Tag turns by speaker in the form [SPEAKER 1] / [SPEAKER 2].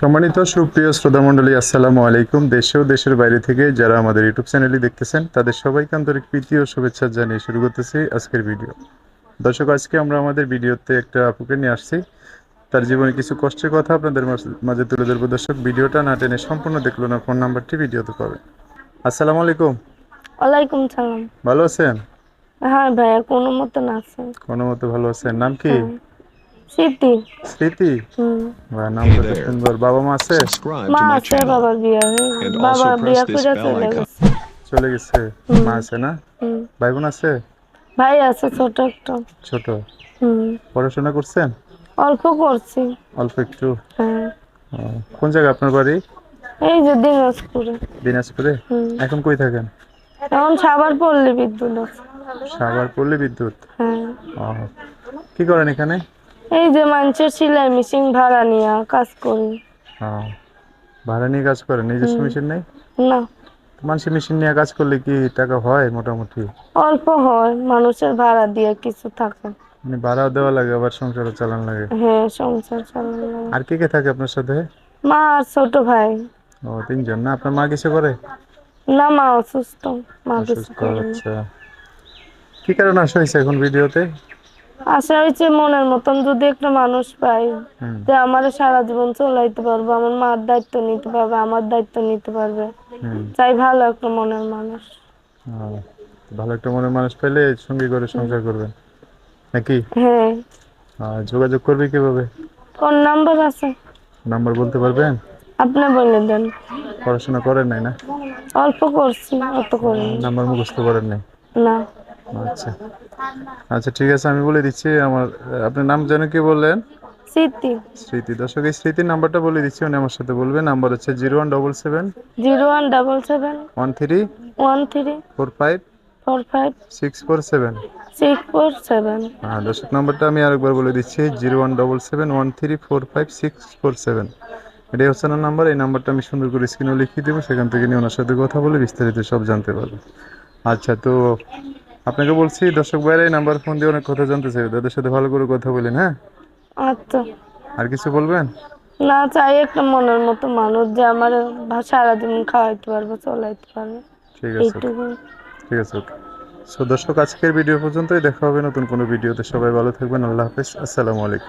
[SPEAKER 1] সম্মানিত সুপ্রিয় শ্রোতামণ্ডলী আসসালামু আলাইকুম। দেশে ও দেশের বাইরে থেকে যারা আমাদের ইউটিউব চ্যানেলটি দেখতেছেন তাদের সবাইকে আন্তরিক প্রীতি ও শুভেচ্ছা জানিয়ে শুরু করতেছি আজকের ভিডিও। দর্শক আজকে আমরা আমাদের ভিডিওতে একটা আপুকে নিয়ে আসছি। তার জীবনে কিছু কষ্টের কথা আপনাদের মাঝ- তুলে ধরবো। দর্শক ভিডিওটা না টেনে সম্পূর্ণ দেখল না ফোন নাম্বারটি ভিডিওতে পাবেন। আসসালামু আলাইকুম।
[SPEAKER 2] ওয়ালাইকুম সালাম।
[SPEAKER 1] ভালো আছেন?
[SPEAKER 2] হ্যাঁ ভাইয়া কোনো মতন আছে।
[SPEAKER 1] কোনো মতো ভালো আছেন। নাম কি?
[SPEAKER 2] স্মৃতি।
[SPEAKER 1] স্মৃতি? বা নাম সুন্দর। বাবা মা আছে?
[SPEAKER 2] মা আছে. বাবার বিয়ে। বাবা বিয়ে করে চলে গেছে।
[SPEAKER 1] চলে গেছে? মা আছে না? ভাই বোন আছে?
[SPEAKER 2] ভাই আছে ছোট একটা।
[SPEAKER 1] ছোট? পড়াশোনা করছেন?
[SPEAKER 2] অল্প করছি।
[SPEAKER 1] অল্প একটু।
[SPEAKER 2] হ্যাঁ।
[SPEAKER 1] কোন জায়গা আপনার বাড়ি?
[SPEAKER 2] এই যে দিনাজপুরে।
[SPEAKER 1] দিনাজপুরে? এখন কই থাকেন?
[SPEAKER 2] এখন সাবার পল্লী বিদ্যুৎ
[SPEAKER 1] সাভার পল্লী বিদ্যুৎ?
[SPEAKER 2] হ্যাঁ।
[SPEAKER 1] ও, কি করেন এখানে?
[SPEAKER 2] এই যে মানুষের সেলাই মেশিন ভাড়া নিয়ে কাজ করি।
[SPEAKER 1] ও, ভাড়া নিয়ে কাজ করে নিজস্ব মেশিন নেই?
[SPEAKER 2] না।
[SPEAKER 1] মানুষের মেশিন নিয়ে কাজ করলে কি টাকা হয় মোটামুটি?
[SPEAKER 2] অল্প হয় মানুষের ভাড়া দিয়ে কিছু থাকে।
[SPEAKER 1] মানে ভাড়াও দেওয়া লাগে আবার সংসার চালান লাগে।
[SPEAKER 2] হ্যাঁ সংসার চালানো
[SPEAKER 1] আর কে কে থাকে আপনার সাথে?
[SPEAKER 2] মা আর ছোট ভাই।
[SPEAKER 1] ও তিনজন না? আপনার মা কিছু করে?
[SPEAKER 2] না মা অসুস্থ। মা কিছু
[SPEAKER 1] অসুস্থ
[SPEAKER 2] করে
[SPEAKER 1] আচ্ছা। কি কারণে আসা হয়েছে এখন ভিডিওতে?
[SPEAKER 2] আশা হয়েছে মনের মতন যদি একটা মানুষ পাই যে আমার সারা জীবন চলাইতে পারব আমার মার দায়িত্ব নিতে পারবে আমার দায়িত্ব নিতে পারবে। চাই ভালো একটা মনের মানুষ।
[SPEAKER 1] ভালো একটা মনের মানুষ পেলে সঙ্গী করে সংসার করবেন। নাকি?
[SPEAKER 2] হ্যাঁ।
[SPEAKER 1] যোগাযোগ করবে কীভাবে?
[SPEAKER 2] কোন নাম্বার আছে।
[SPEAKER 1] নাম্বার বলতে পারবেন?
[SPEAKER 2] আপনি বলে দেন।
[SPEAKER 1] পড়াশোনা করেন নাই না?
[SPEAKER 2] অল্প করছি অত করি
[SPEAKER 1] নাম্বার মুখস্থ করেন নাই?
[SPEAKER 2] না।
[SPEAKER 1] আচ্ছা। আচ্ছা ঠিক আছে আমি বলে দিচ্ছি আমার আপনার নাম যেন কি বললেন?
[SPEAKER 2] স্মৃতি।
[SPEAKER 1] স্মৃতি। দর্শক এই স্মৃতির নাম্বারটা বলে দিচ্ছি উনি আমার সাথে বলবেন নাম্বার হচ্ছে zero one double seven
[SPEAKER 2] zero one double seven
[SPEAKER 1] one three
[SPEAKER 2] one three
[SPEAKER 1] four five
[SPEAKER 2] four five
[SPEAKER 1] six four seven.
[SPEAKER 2] Six four seven.
[SPEAKER 1] হ্যাঁ দর্শক নাম্বারটা আমি আরেকবার বলে দিচ্ছি zero one double seven one three four five six four seven. এটাই হচ্ছে না নাম্বার এই নাম্বারটা আমি সুন্দর করে স্ক্রিনে লিখিয়ে দেবো সেখান থেকে নিয়ে ওনার সাথে কথা বলে বিস্তারিত সব জানতে পারবে। আচ্ছা তো আপনাকে বলছি দর্শক ভাইরা এই নাম্বার ফোন দিয়ে অনেক কথা জানতে চাই। তাদের সাথে ভালো করে কথা বলেন হ্যাঁ?
[SPEAKER 2] আচ্ছা।
[SPEAKER 1] আর কিছু বলবেন?
[SPEAKER 2] না চাই একটা মনের মতো মানুষ যে আমার সারা জীবন খাওয়াইতে পারবে চলাইতে পারবে।
[SPEAKER 1] ঠিক আছে ঠিক আছে ওকে। সো দর্শক আজকের ভিডিও পর্যন্তই। দেখা হবে নতুন কোনো ভিডিওতে। সবাই ভালো থাকবেন। আল্লাহ হাফেজ। আসসালামু আলাইকুম।